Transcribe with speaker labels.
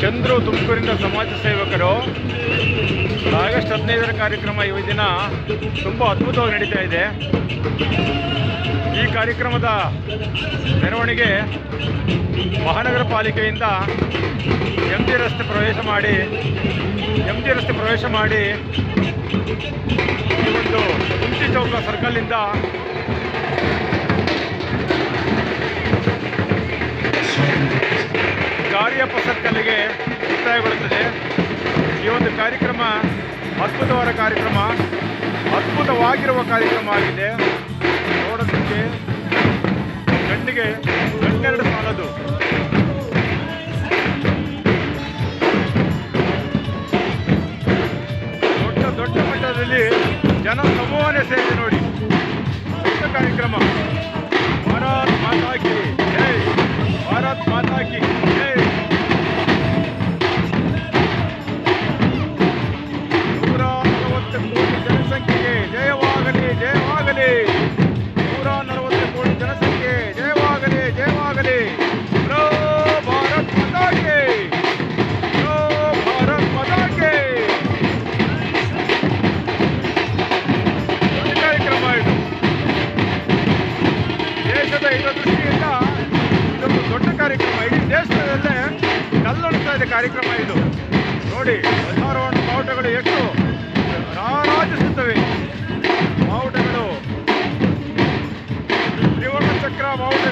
Speaker 1: ಚಂದ್ರು ತುಮಕೂರಿಂದ ಸಮಾಜ ಸೇವಕರು. ಆಗಸ್ಟ್ ಹದಿನೈದರ ಕಾರ್ಯಕ್ರಮ ಈ ದಿನ ತುಂಬ ಅದ್ಭುತವಾಗಿ ನಡೀತಾ ಇದೆ. ಈ ಕಾರ್ಯಕ್ರಮದ ಮೆರವಣಿಗೆ ಮಹಾನಗರ ಪಾಲಿಕೆಯಿಂದ ಎಂ ಜಿ ರಸ್ತೆ ಪ್ರವೇಶ ಮಾಡಿ ಎಂ ಜಿ ರಸ್ತೆ ಪ್ರವೇಶ ಮಾಡಿ ಈ ಒಂದು ಕುಂಚಿ ಚೌಕ ಸರ್ಕಲ್ನಿಂದ ಒಂದು ಕಾರ್ಯಕ್ರಮ, ಅದ್ಭುತವಾದ ಕಾರ್ಯಕ್ರಮ, ಅದ್ಭುತವಾಗಿರುವ ಕಾರ್ಯಕ್ರಮ ಆಗಿದೆ. ನೋಡೋದಕ್ಕೆ ಗಂಡಿಗೆ ಗಂಟೆರಡು ಸಾಲದು. ದೊಡ್ಡ ದೊಡ್ಡ ಮಟ್ಟದಲ್ಲಿ ಜನ ಸಮೂಹನೇ ಸೇರಿ ನೋಡಿ. ದೊಡ್ಡ ಕಾರ್ಯಕ್ರಮ. ಭಾರತ್ ಮಾತಾ ಕಿ ಜೈ. ಭಾರತ್ ಮಾತಾ ಕಿ. ಕಲ್ಲೊಣಿಸ್ತಾ ಇದೆ ಕಾರ್ಯಕ್ರಮ ಇದು. ನೋಡಿ ಹದಿನಾರು ಬಾವುಟಗಳು ಎಷ್ಟು ರಾರಾಜಿಸುತ್ತವೆ. ಬಾವುಟಗಳು ತ್ರಿವರ್ಣ ಚಕ್ರ ಬಾವುಟ